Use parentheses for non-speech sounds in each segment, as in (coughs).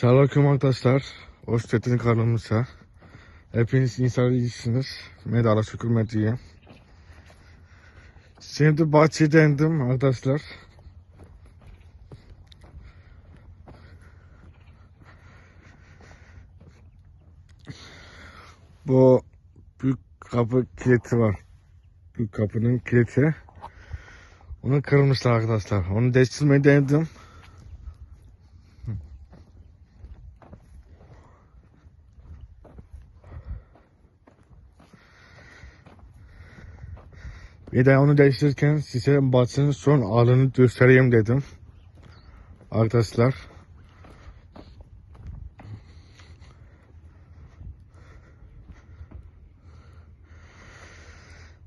Selamünaleyküm arkadaşlar. Hoş geldiniz kanalımıza. Hepiniz insan iyisiniz. Medara şükür mediye. Şimdi bahçede indim arkadaşlar. Bu büyük kapı kilidi var. Büyük kapının kilidi. Onu kırmışlar arkadaşlar. Onu değiştirmeyi denedim. Bir de onu değiştirirken size basının son alanı göstereyim dedim. Arkadaşlar.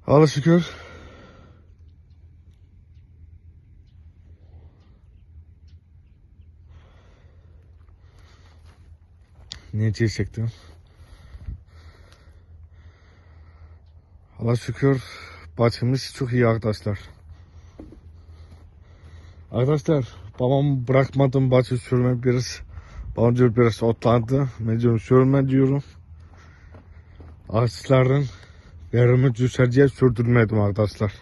Allah'a şükür. Ne diyecektim? Allah'a şükür bahçemiz çok iyi arkadaşlar. Arkadaşlar babam bırakmadım bahçe sürme biraz. Babam diyor biraz otlandı. Ben diyorum sürme diyorum. Ağaçların verimi düşer diye sürdürmedim arkadaşlar.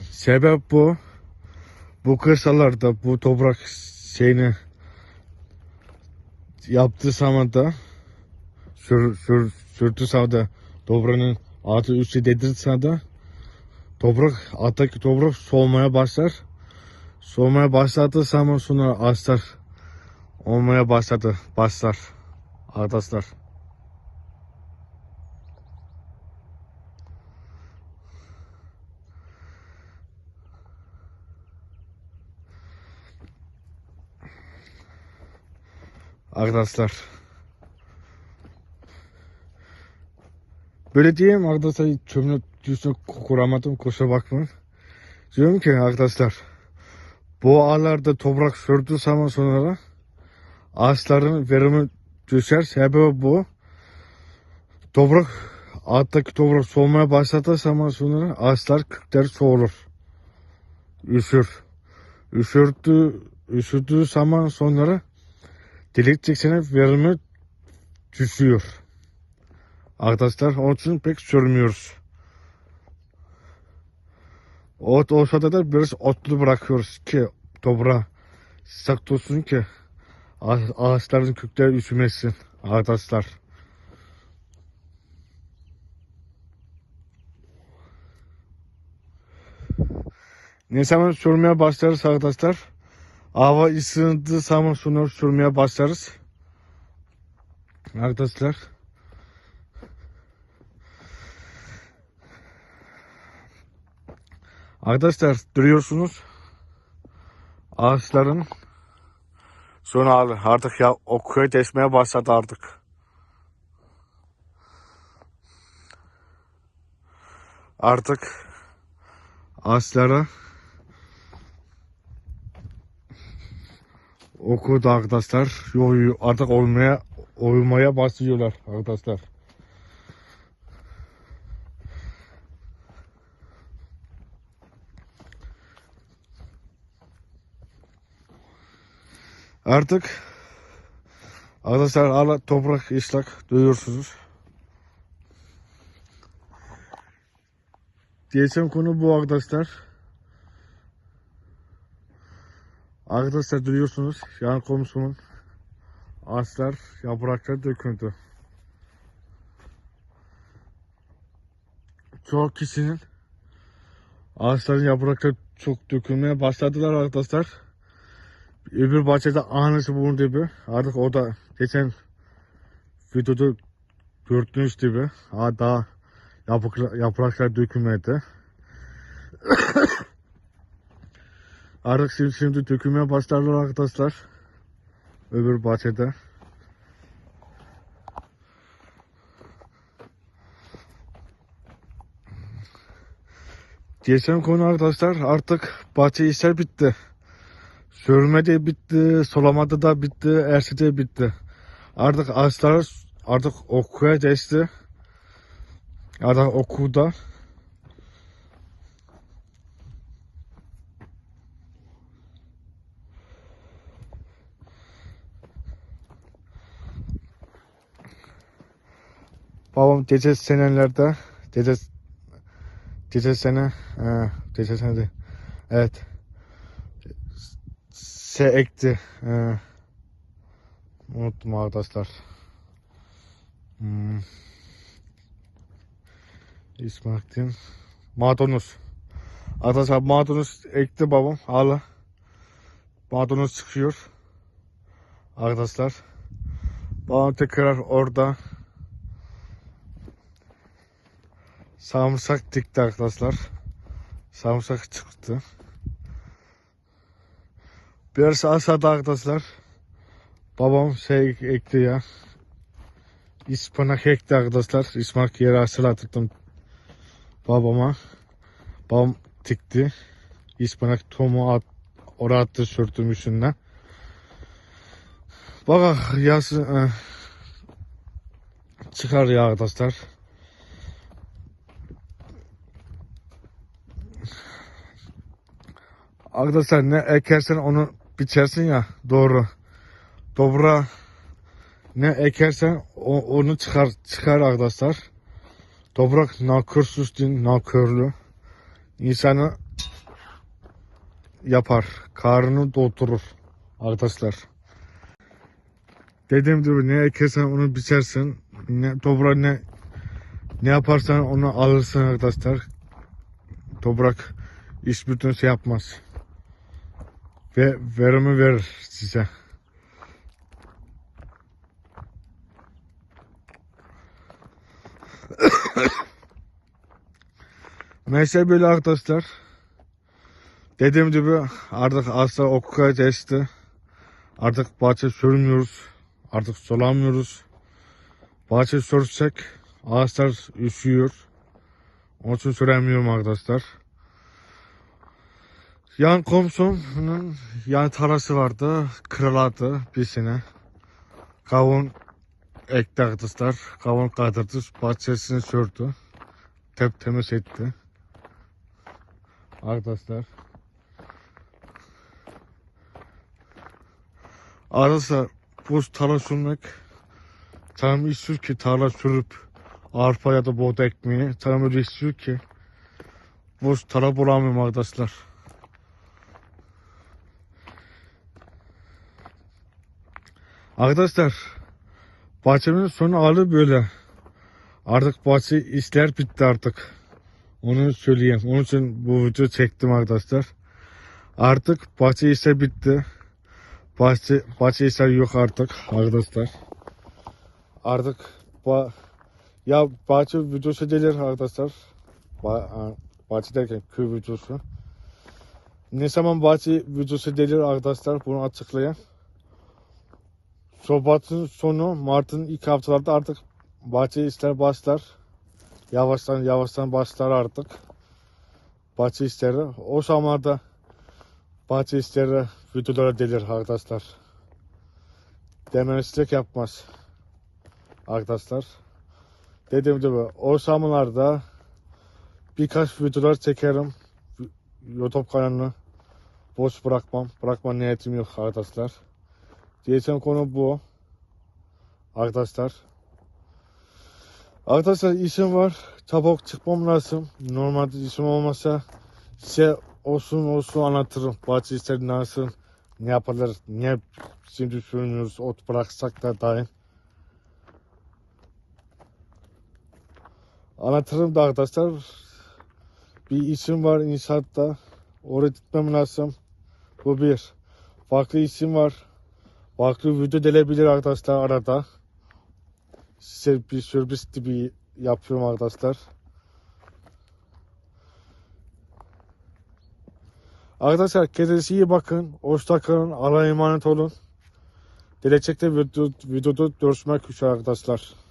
Sebep bu. Bu kırsalarda bu toprak şeyini yaptığı zaman da sür, sür, sürdüğü sırada toprağın altı üstü dedirse da toprak alttaki toprak soğumaya başlar. Soğumaya başladığı zaman sonra ağaçlar olmaya başladı. Başlar. Arkadaşlar. Arkadaşlar. Böyle diyeyim arkadaşlar çömle düzgün kuramadım kusura bakmayın. Diyorum ki arkadaşlar bu ağlarda toprak sürdüğü zaman sonra ağaçların verimi düşer. Sebebi bu. Toprak alttaki toprak soğumaya başladığı zaman sonra ağaçlar kökleri soğur. Üşür. Üşürdüğü, üşüdüğü zaman sonra delik çeksene verimi düşüyor. Arkadaşlar onun için pek sürmüyoruz. Ot olsa da biraz otlu bırakıyoruz ki toprağa sıcak tutsun ki ağaç- ağaçların kökleri üşümesin arkadaşlar. Ne zaman sürmeye başlarız arkadaşlar? Hava ısındığı zaman sonra sürmeye başlarız. Arkadaşlar. Arkadaşlar duruyorsunuz. Ağaçların sonra artık ya o köy değişmeye başladı artık. Artık ağaçlara okudu arkadaşlar. Artık olmaya uyumaya başlıyorlar arkadaşlar. Artık arkadaşlar hala toprak ıslak duyuyorsunuz. Diyeceğim konu bu arkadaşlar. Arkadaşlar duyuyorsunuz yan komşumun ağaçlar yapraklar döküldü. Çoğu kişinin ağaçların yaprakları çok dökülmeye başladılar arkadaşlar. Öbür bahçede aynısı bunun gibi. Artık o geçen videoda gördüğünüz gibi ha, daha yapraklar dökülmedi. (coughs) Artık şimdi, şimdi dökülmeye başlarlar arkadaşlar. Öbür bahçede. Geçen konu arkadaşlar artık bahçe işler bitti. Sürmede bitti, sulamada da bitti, erside bitti. Artık ağaçlar artık okuya geçti. Artık okuda. Babam gece senelerde gece gece sene e, gece sene de, evet Se ekti. E, unuttum arkadaşlar. Hmm. İsmail'in maydanoz. Arkadaşlar maydanoz ekti babam. Hala. Maydanoz çıkıyor. Arkadaşlar. Babam tekrar orada sarımsak dikti arkadaşlar. Sarımsak çıktı. Biraz aşağıda arkadaşlar. Babam şey ekti ya. İspanak ekti arkadaşlar. İspanak yere aşılatırdım babama. Babam dikti. İspanak tomu at, oraya attı sürtüm üstünden. Bak yaz e, çıkar ya arkadaşlar. Arkadaşlar ne ekersen onu biçersin ya doğru. Dobra ne ekersen o- onu çıkar çıkar arkadaşlar. Toprak nakörsüz değil, nakörlü. İnsanı yapar. Karnını doldurur arkadaşlar. Dediğim gibi ne ekersen onu biçersin. Ne toprak ne ne yaparsan onu alırsın arkadaşlar. Toprak iş bütün şey yapmaz. Ve verimi verir size. (coughs) Neyse böyle arkadaşlar. Dediğim gibi artık asla okuya geçti. Artık bahçe sürmüyoruz. Artık sulamıyoruz. Bahçe sürsek ağaçlar üşüyor. Onun için süremiyorum arkadaşlar. Yan komşumun yan tarlası vardı. Kırıladı bir sene. Kavun ekti arkadaşlar. Kavun kaldırdı. Bahçesini sürdü. Tep temiz etti. Arkadaşlar. Arkadaşlar bu tarla sürmek tam istiyor ki tarla sürüp arpa ya da buğday ekmeği tam öyle istiyor ki bu tarla bulamıyorum arkadaşlar. Arkadaşlar bahçemin sonu hali böyle. Artık bahçe işler bitti artık. Onu söyleyeyim. Onun için bu videoyu çektim arkadaşlar. Artık bahçe işler bitti. Bahçe, bahçe işler yok artık arkadaşlar. Artık ba ya bahçe videosu gelir arkadaşlar. Ba bahçe derken köy videosu. Ne zaman bahçe videosu gelir arkadaşlar bunu açıklayan. Şubat'ın sonu Mart'ın ilk haftalarda artık bahçe işler başlar. Yavaştan yavaştan başlar artık. Bahçe işleri. O zamanlarda bahçe işleri videolara gelir arkadaşlar. Demeçlik yapmaz. Arkadaşlar. Dediğim gibi o zamanlarda birkaç videolar çekerim. YouTube kanalını boş bırakmam. Bırakma niyetim yok arkadaşlar. Diyeceğim konu bu. Arkadaşlar. Arkadaşlar işim var. Çabuk çıkmam lazım. Normalde işim olmasa size olsun olsun anlatırım. Bahçe işleri nasıl, ne yapılır, niye şimdi sürünüyoruz, ot bıraksak da daim. Anlatırım da arkadaşlar. Bir işim var inşaatta. Oraya gitmem lazım. Bu bir. Farklı işim var. Farklı video gelebilir arkadaşlar arada. Size bir sürpriz gibi yapıyorum arkadaşlar. Arkadaşlar kendinize iyi bakın. Hoşça kalın. Allah'a emanet olun. Gelecekte video, videoda görüşmek üzere arkadaşlar.